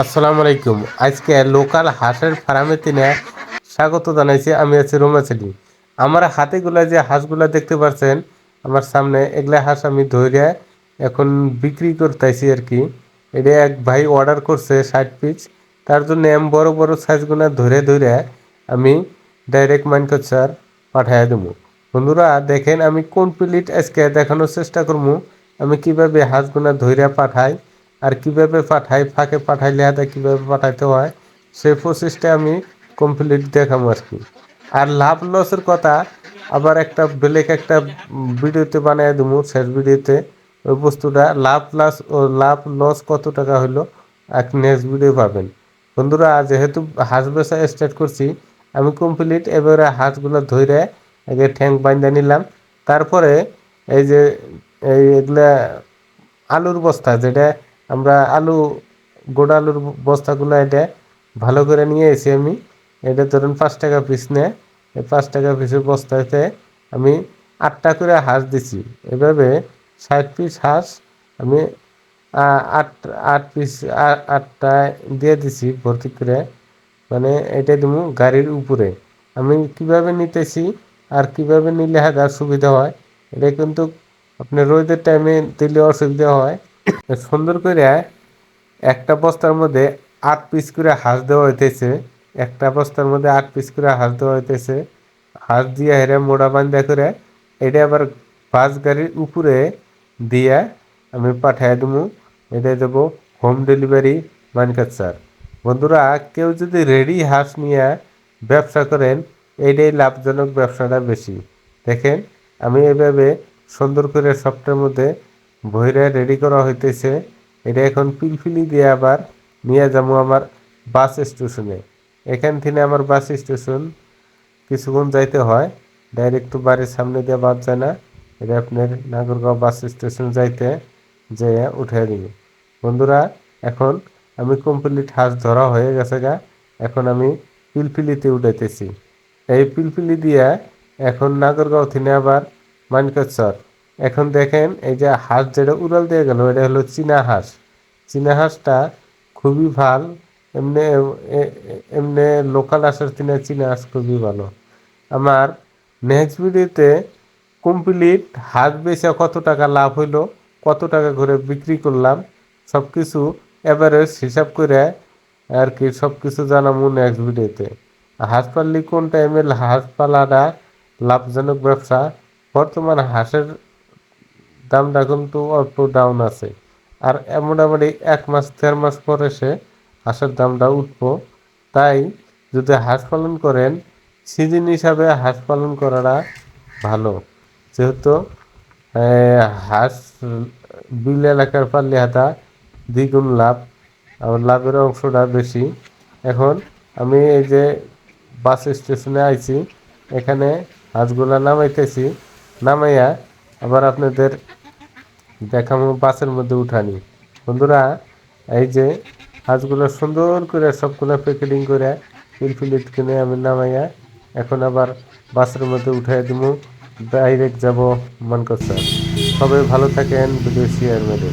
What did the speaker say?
আসসালামু আলাইকুম। আজকে লোকাল হাঁসের ফার্মে তিনে স্বাগত জানাইছি। আমি আছি রোমাচেলি আমার হাতেগুলা যে হাঁসগুলা দেখতে পাচ্ছেন আমার সামনে এগুলা হাঁস আমি ধরে এখন বিক্রি করতেছি আর কি। এটা এক ভাই অর্ডার করছে ষাট পিস তার জন্য আমি বড় বড় সাইজগুলো ধরে ধরে আমি ডাইরেক্ট মাইনকাচার পাঠাইয়া দেবো বন্ধুরা, দেখেন আমি কোন প্লেট আজকে দেখানোর চেষ্টা করব আমি কীভাবে হাঁসগুলা ধরে পাঠাই আর কীভাবে পাঠাই, ফাঁকে পাঠাইলে হাতে কীভাবে পাঠাইতে হয় সেই প্রসেসটা আমি কমপ্লিট দেখাবো আর কি আর লাভ লসের কথা, আবার একটা বেলেগ একটা ভিডিওতে বানিয়ে দেবো শেষ ভিডিওতে। ওই বস্তুটা লাভ লাস ও লাভ লস কত টাকা হলো এক নেক্সট ভিডিও পাবেন। বন্ধুরা, যেহেতু হাঁস বেচা স্টার্ট করছি, আমি কমপ্লিট এবারে হাঁসগুলো ধরে আগে ঠ্যাং বান্ধা নিলাম। তারপরে এই যে, এই এগুলা আলুর বস্তা, যেটা আমরা আলু গোটা আলুর বস্তাগুলো এটা ভালো করে নিয়ে এসে আমি। এটা ধরুন পাঁচ টাকা পিস নেয় এই পাঁচ টাকা পিসের বস্তাতে আমি আটটা করে হাঁস দিছি। এভাবে ষাট পিস হাঁস আমি আট আট পিস আটটা দিয়ে দিছি ভর্তি করে। মানে এটা দেবো গাড়ির উপরে। আমি কীভাবে নিতেছি আর কীভাবে নিলে হাজার সুবিধা হয়, এটা কিন্তু আপনি রোদের টাইমে দিলে অসুবিধা হয়। সুন্দর করে একটা বস্তার মধ্যে আট পিস করে হাঁস দেওয়া হইতেছে। একটা বস্তার মধ্যে আট পিস করে হাঁস দেওয়া হইতেছে। হাঁস দিয়ে হেরে মোড়া বান্ধা করে এটা আবার বাস গাড়ির উপরে দিয়ে আমি পাঠিয়ে দেবো এটা দেবো হোম ডেলিভারি ম্যানুফ্যাকচার বন্ধুরা, কেউ যদি রেডি হাঁস নিয়ে ব্যবসা করেন, এইটাই লাভজনক ব্যবসাটা বেশি। দেখেন, আমি এভাবে সুন্দর করে সফটের মধ্যে ভৈরা রেডি করা হইতেছে। এটা এখন পিলফিলি দিয়ে আবার নিয়ে যাব আমার বাস স্টেশনে এখান থেকে আমার বাস স্টেশন কিছুক্ষণ যাইতে হয়। ডাইরেক্ট তো বাড়ির সামনে দিয়ে বাদ যায় না। এটা আপনার নাগরগাঁও বাস স্টেশন যাইতে যেয়ে উঠে দিবে। বন্ধুরা, এখন আমি কমপ্লিট হাঁস ধরা হয়ে গেছে গা। এখন আমি পিলপিলিতে উঠাইতেছি। এই পিলপিলি দিয়ে এখন নাগরগাঁও থেকে আবার মানকচর এখন দেখেন, এই যে হাঁস যেটা উড়াল দিয়ে গেল, এটা হলো চীনা হাঁস। চীনা হাঁসটা খুবই ভালো, এমনি এমনি লোকাল হাঁসের থেকে চীনা হাঁস খুবই ভালো। আমার নেক্সট ভিডিওতে কমপ্লিট হাঁস বেচা কত টাকা লাভ হইল, কত টাকা করে বিক্রি করলাম সব কিছু এভারেজ হিসাব করে আর কি সব কিছু জানাব নেক্সট ভিডিওতে হাঁস পাললি কোন টাইমে হাঁস পালাটা লাভজনক ব্যবসা? বর্তমান হাঁসের দামটা কিন্তু অল্প ডাউন আছে। আর মোটামুটি এক মাস, দেড় মাস পরে সে হাঁসের দামটা উঠবো। তাই যদি হাঁস পালন করেন, সিজন হিসাবে হাঁস পালন করাটা ভালো। যেহেতু হাঁস বিল এলাকার পারলে হাতা দ্বিগুণ লাভ, আর লাভের অংশটা বেশি। এখন আমি এই যে বাস স্টেশনে আইছি, এখানে হাঁসগুলা নামাইতেছি। নামাইয়া আবার আপনাদের দেখাবো বাসের মধ্যে উঠানি। বন্ধুরা, এই যে হাঁসগুলো সুন্দর করে সবগুলো প্যাকেটিং করে ফিলফিলিট কিনে আমি নামাইয়া এখন আবার বাসের মধ্যে উঠাই দিব ডাইরেক্ট যাব মন করছে সবাই ভালো থাকেন শেয়ার মেরে